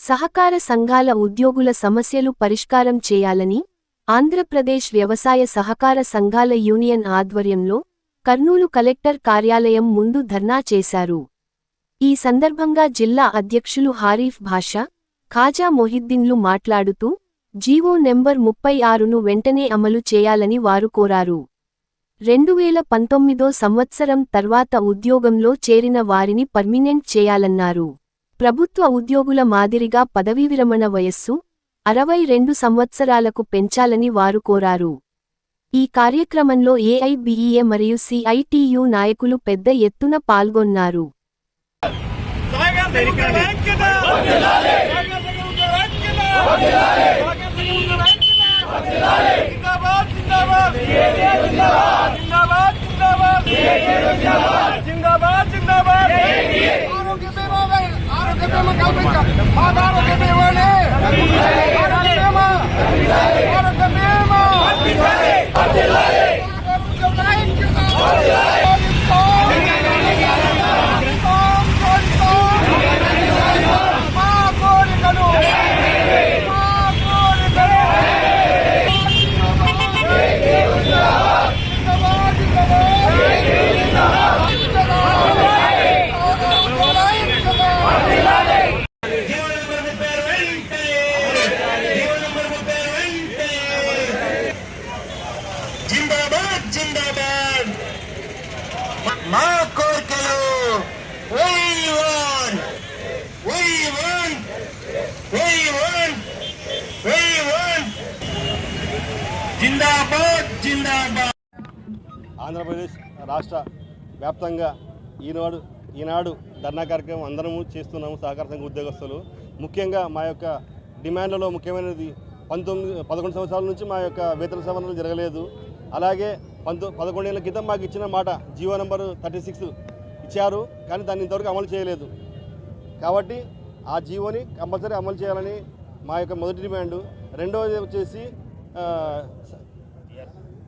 సహకార సంఘాల ఉద్యోగుల సమస్యలు పరిష్కారం చేయాలని ఆంధ్రప్రదేశ్ వ్యవసాయ సహకార సంఘాల యూనియన్ ఆధ్వర్యంలో కర్నూలు కలెక్టర్ కార్యాలయం ముందు ధర్నా చేశారు. ఈ సందర్భంగా జిల్లా అధ్యక్షులు హారీఫ్ భాషా ఖాజా మొహిద్దీన్లు మాట్లాడుతూ జీవో నెంబర్ ముప్పై ఆరును వెంటనే అమలు చేయాలని వారు కోరారు రెండువేల పంతొమ్మిదో సంవత్సరం తర్వాత ఉద్యోగంలో చేరిన వారిని పర్మినెంట్ చేయాలన్నారు ప్రభుత్వ ఉద్యోగుల మాదిరిగా పదవీ విరమణ వయస్సు అరవై రెండు సంవత్సరాలకు పెంచాలని వారు కోరారు ఈ కార్యక్రమంలో ఏఐబిఈఏ మరియు సిఐటియు నాయకులు పెద్ద ఎత్తున పాల్గొన్నారు ఆరోగ్య బీమా ఆరోగ్య బీమా కల్పించాలి మాకు ఆరోగ్య బీమానే ఆరోగ్య బీమా జిందాబాద్ జిందాబాద్. ఆంధ్రప్రదేశ్ రాష్ట్ర వ్యాప్తంగా ఈనాడు ఈనాడు ధర్నా కార్యక్రమం అందరము చేస్తున్నాము సహకార సంఘ ఉద్యోగస్తులు. ముఖ్యంగా మా యొక్క డిమాండ్లలో ముఖ్యమైనది పంతొమ్మిది పదకొండు సంవత్సరాల నుంచి మా యొక్క వేతన సవరణలు జరగలేదు. అలాగే పంతొ పదకొండేళ్ళ క్రితం మాకు ఇచ్చిన మాట జీవో నెంబర్ థర్టీ సిక్స్ ఇచ్చారు కానీ దాన్ని ఇంతవరకు అమలు చేయలేదు. కాబట్టి ఆ జీవోని కంపల్సరీ అమలు చేయాలని మా యొక్క మొదటి డిమాండు. రెండవది వచ్చేసి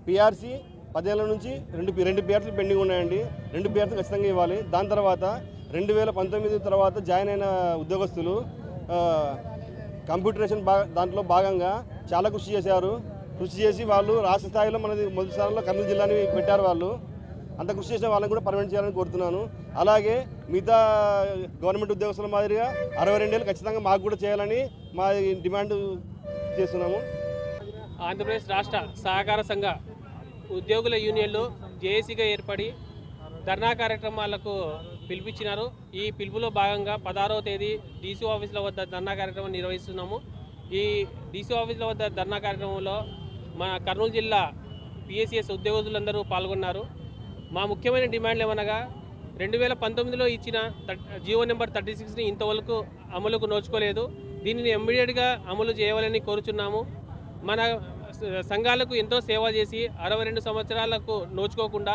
పిఆర్సీ పదేళ్ళ నుంచి రెండు రెండు పేర్లు పెండింగ్ ఉన్నాయండి. రెండు పేర్లు ఖచ్చితంగా ఇవ్వాలి. దాని తర్వాత రెండు వేల పంతొమ్మిది తర్వాత జాయిన్ అయిన ఉద్యోగస్తులు కంప్యూటరేషన్ బా దాంట్లో భాగంగా చాలా కృషి చేశారు. కృషి చేసి వాళ్ళు రాష్ట్ర స్థాయిలో మనది మొదటి స్థానంలో కర్నూలు జిల్లాని పెట్టారు వాళ్ళు. అంత కృషి చేసిన వాళ్ళని కూడా పర్మనెంట్ చేయాలని కోరుతున్నాను. అలాగే మిగతా గవర్నమెంట్ ఉద్యోగస్తుల మాదిరిగా అరవై రెండేళ్ళు ఖచ్చితంగా మాకు కూడా చేయాలని మా డిమాండ్ చేస్తున్నాము. ఆంధ్రప్రదేశ్ రాష్ట్ర సహకార సంఘ ఉద్యోగుల యూనియన్లు జేఏసీగా ఏర్పడి ధర్నా కార్యక్రమాలకు పిలిపించినారు. ఈ పిలుపులో భాగంగా పదహారవ తేదీ డీసీ ఆఫీసుల వద్ద ధర్నా కార్యక్రమం నిర్వహిస్తున్నాము. ఈ డీసీ ఆఫీసుల వద్ద ధర్నా కార్యక్రమంలో మన కర్నూలు జిల్లా పిఎస్సిఎస్ ఉద్యోగులందరూ పాల్గొన్నారు. మా ముఖ్యమైన డిమాండ్లు ఏమనగా రెండు వేల పంతొమ్మిదిలో ఇచ్చిన థర్- జియో నెంబర్ థర్టీ సిక్స్ని ఇంతవరకు అమలుకు నోచుకోలేదు. దీనిని ఇమ్మీడియట్గా అమలు చేయవాలని కోరుచున్నాము. మన సంఘాలకు ఎంతో సేవ చేసి అరవై రెండు సంవత్సరాలకు నోచుకోకుండా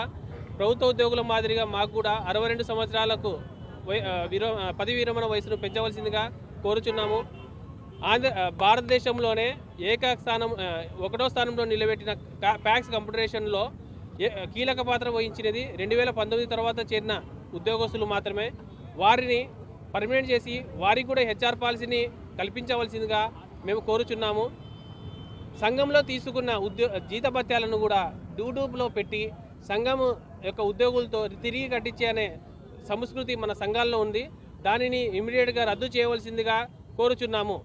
ప్రభుత్వ ఉద్యోగుల మాదిరిగా మాకు కూడా అరవై రెండు సంవత్సరాలకు వై విరో పది పదవి విరమణ వయసును పెంచవలసిందిగా కోరుచున్నాము. ఆంధ్ర భారతదేశంలోనే ఏక స్థానం ఒకటో స్థానంలో నిలబెట్టిన ప్యాక్స్ కంప్యూటరేషన్లో ఏ- కీలక పాత్ర వహించినది రెండు వేల పంతొమ్మిది తర్వాత చేరిన ఉద్యోగస్తులు మాత్రమే. వారిని పర్మనెంట్ చేసి వారికి కూడా హెచ్ఆర్ పాలసీని కల్పించవలసిందిగా మేము కోరుచున్నాము. సంఘంలో తీసుకున్న ఉద్యో జీతభత్యాలను కూడా డూడూప్లో పెట్టి సంఘం యొక్క ఉద్యోగులతో తిరిగి కట్టించే అనే సంస్కృతి మన సంఘాల్లో ఉంది. దానిని ఇమీడియట్గా రద్దు చేయవలసిందిగా కోరుచున్నాము.